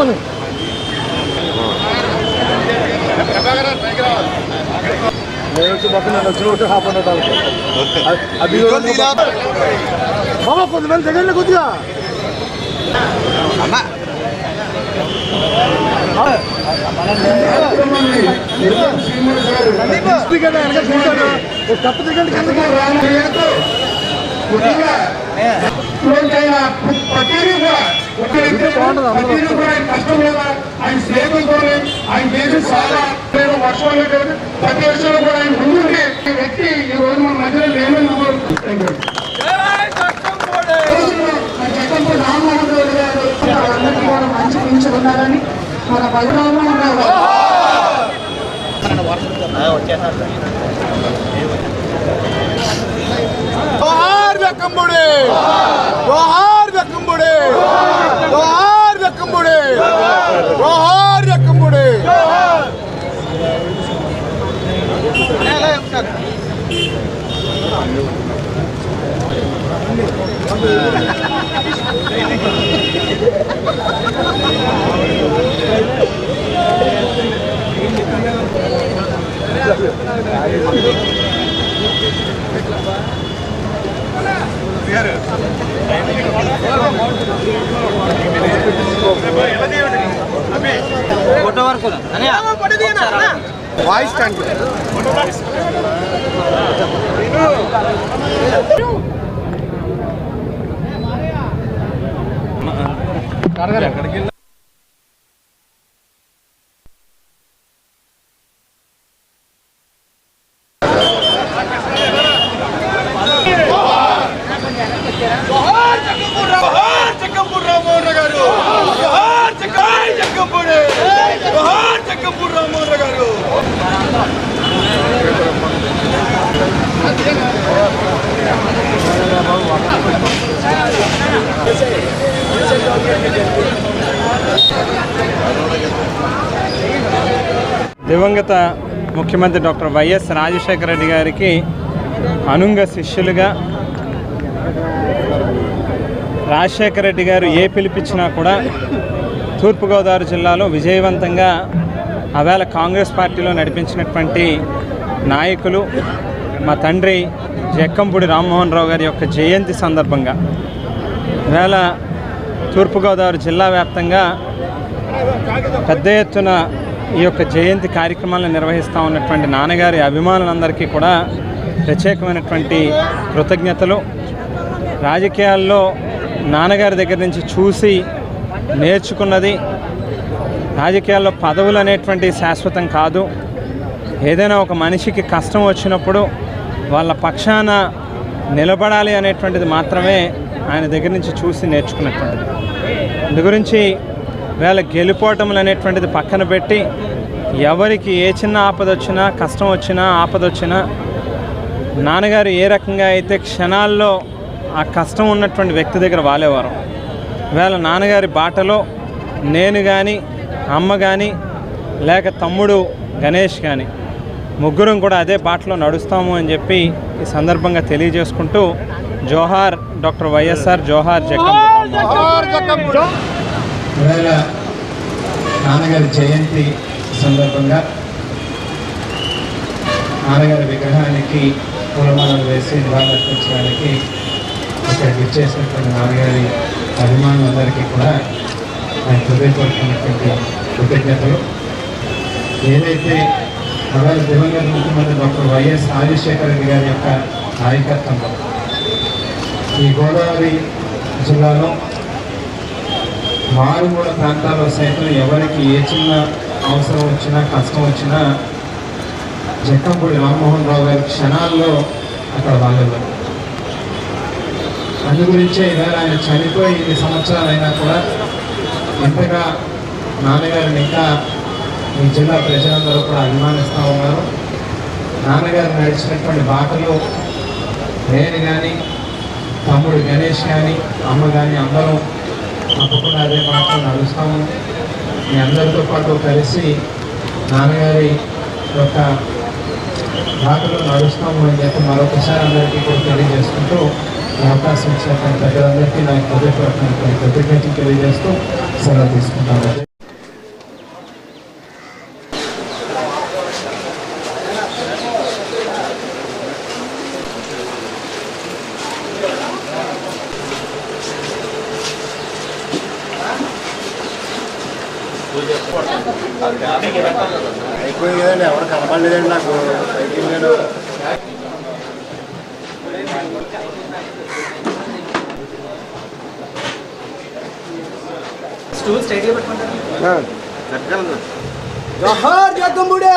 రమ్మను. బాబా కొంతమంది దగ్గర కొద్దిగా స్పీకర్ దగ్గర కూర్చోడు కిందకి ప్రతిదీ కూడా ప్రతిదీ కూడా ఆయన కష్టం లేదా ఆయన స్నేహితులతో ఆయన చేసిన చాలా లేదా లేదు ప్రతి విషయంలో కూడా ఆయన ముందుంటే వ్యక్తి ఈ రోజు మన మధ్యలో లేమని జగన్పూర్ రామ్మోహన్ రెడ్డి గారు అందరికీ కూడా మంచి పెంచుకున్నారని మన బలరామోహన్ రావు గారు Mubarak! ఫోటో వరకు వాయిస్ స్టాండ్. దివంగత ముఖ్యమంత్రి డాక్టర్ వైఎస్ రాజశేఖర రెడ్డి గారికి అనుంగ శిష్యులుగా రాజశేఖర రెడ్డి గారు ఏ పిలిపించినా కూడా తూర్పుగోదావరి జిల్లాలో విజయవంతంగా ఆవేళ కాంగ్రెస్ పార్టీలో నడిపించినటువంటి నాయకులు మా తండ్రి జక్కంపూడి రామ్మోహన్ రావు గారి యొక్క జయంతి సందర్భంగా. ఈవేళ తూర్పుగోదావరి జిల్లా వ్యాప్తంగా పెద్ద ఎత్తున ఈ యొక్క జయంతి కార్యక్రమాలను నిర్వహిస్తూ ఉన్నటువంటి నాన్నగారి అభిమానులందరికీ కూడా ప్రత్యేకమైనటువంటి కృతజ్ఞతలు. రాజకీయాల్లో నాన్నగారి దగ్గర నుంచి చూసి నేర్చుకున్నది రాజకీయాల్లో పదవులు అనేటువంటి శాశ్వతం కాదు. ఏదైనా ఒక మనిషికి కష్టం వచ్చినప్పుడు వాళ్ళ పక్షాన నిలబడాలి అనేటువంటిది మాత్రమే ఆయన దగ్గర నుంచి చూసి నేర్చుకున్నటువంటిది. అందు గురించి వేళ గెలుపోటములు అనేటువంటిది పక్కన పెట్టి ఎవరికి ఏ చిన్న ఆపద వచ్చినా కష్టం వచ్చినా ఆపద వచ్చినా నాన్నగారు ఏ రకంగా అయితే క్షణాల్లో ఆ కష్టం ఉన్నటువంటి వ్యక్తి దగ్గర వాలేవారు వేళ నాన్నగారి బాటలో నేను కానీ అమ్మ కానీ లేక తమ్ముడు గణేష్ కానీ ముగ్గురం కూడా అదే బాటలో నడుస్తాము అని చెప్పి ఈ సందర్భంగా తెలియజేసుకుంటూ జోహార్ డాక్టర్ వైఎస్ఆర్ జోహార్ జగన్ ఇవాళ నాన్నగారి జయంతి సందర్భంగా నాన్నగారి విగ్రహానికి పూలమాలలు వేసి నివాళులర్పించడానికి ఇక్కడికి ఇచ్చేసినటువంటి నాన్నగారి అభిమానులందరికీ కూడా ఆయన హృదయపూర్వకమైనటువంటి కృతజ్ఞతలు. ఏదైతే ఇవాళ దివంగత ముఖ్యమంత్రి డాక్టర్ వైఎస్ రాజశేఖర రెడ్డి గారి యొక్క నాయకత్వంలో ఈ గోదావరి జిల్లాలో మారుమూల ప్రాంతాల్లో సైతం ఎవరికి ఏ చిన్న అవసరం వచ్చినా కష్టం వచ్చినా జక్కంపూడి రామ్మోహన్ రావు గారి క్షణాల్లో అక్కడ వాళ్ళు అందు గురించే ఇవాళ ఆయన చనిపోయి ఇన్ని సంవత్సరాలైనా కూడా ఎంతగా నాన్నగారిని ఇంకా ఈ జిల్లా ప్రజలందరూ కూడా అభిమానిస్తూ ఉన్నారు. నాన్నగారు నడిచినటువంటి బాటలు నేను కానీ తమ్ముడు గణేష్ కానీ అమ్మ కానీ అందరూ తప్పకుండా అదే మాటలు నడుస్తాము. మీ అందరితో పాటు కలిసి నాన్నగారి యొక్క బాటలో నడుస్తాము అని చెప్పి మరొకసారి అందరికీ కూడా తెలియజేసుకుంటూ అవకాశం ఇచ్చినటువంటి ప్రజలందరికీ నాకు హృదయపూర్వకమైనటువంటి కృతజ్ఞతలు తెలియజేస్తూ సెలవు తీసుకుంటాను. అయిపోయింది కదండి ఎవరు కనపడలేదండి నాకు సైకిల్ నేను స్టూల్ జగ్గంబుడే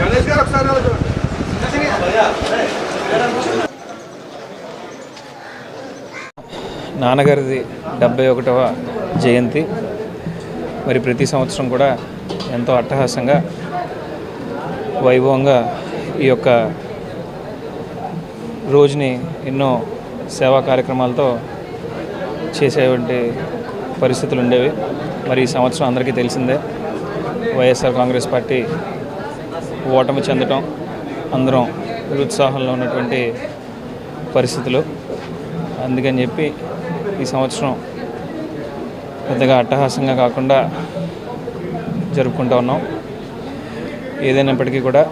గణేష్ గారు ఒకసారి నాన్నగారిది డెబ్బై ఒకటవ జయంతి. మరి ప్రతి సంవత్సరం కూడా ఎంతో అట్టహాసంగా వైభవంగా ఈ యొక్క రోజుని ఎన్నో సేవా కార్యక్రమాలతో చేసేటువంటి పరిస్థితులు ఉండేవి. మరి ఈ సంవత్సరం అందరికీ తెలిసిందే వైఎస్ఆర్ కాంగ్రెస్ పార్టీ ఓటమి చెందటం అందరం నిరుత్సాహంలో ఉన్నటువంటి పరిస్థితులు. అందుకని చెప్పి ఈ సంవత్సరం పెద్దగా అట్టహాసంగా కాకుండా జరుపుకుంటూ ఉన్నాం. ఏదైనప్పటికీ కూడా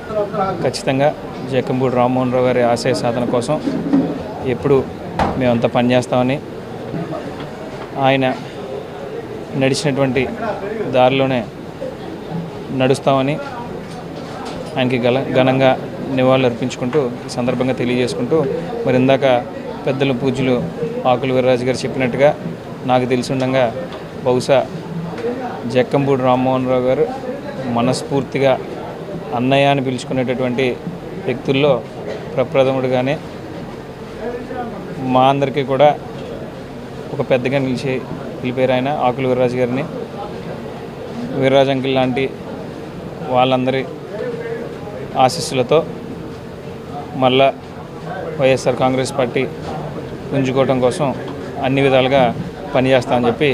ఖచ్చితంగా జక్కంపూడి రామ్మోహన్ రావు గారి ఆశయ సాధన కోసం ఎప్పుడు మేమంతా పనిచేస్తామని ఆయన నడిచినటువంటి దారిలోనే నడుస్తామని ఆయనకి గల ఘనంగా నివాళులు అర్పించుకుంటూ ఈ సందర్భంగా తెలియజేసుకుంటూ మరి ఇందాక పెద్దలు పూజలు ఆకుల వీర్రాజు గారు చెప్పినట్టుగా నాకు తెలిసి ఉండగా బహుశా జక్కంపూడి రామ్మోహన్ రావు గారు మనస్ఫూర్తిగా అన్నయ్య అని పిలుచుకునేటటువంటి వ్యక్తుల్లో ప్రప్రథముడుగానే మా అందరికీ కూడా ఒక పెద్దగా నిలిచి నిలిపారు ఆయన ఆకులు వీర్రాజు గారిని. వీర్రాజు అంకిల్ లాంటి వాళ్ళందరి ఆశీస్సులతో మళ్ళా వైఎస్ఆర్ కాంగ్రెస్ పార్టీ పుంజుకోవడం కోసం అన్ని విధాలుగా పనిచేస్తామని చెప్పి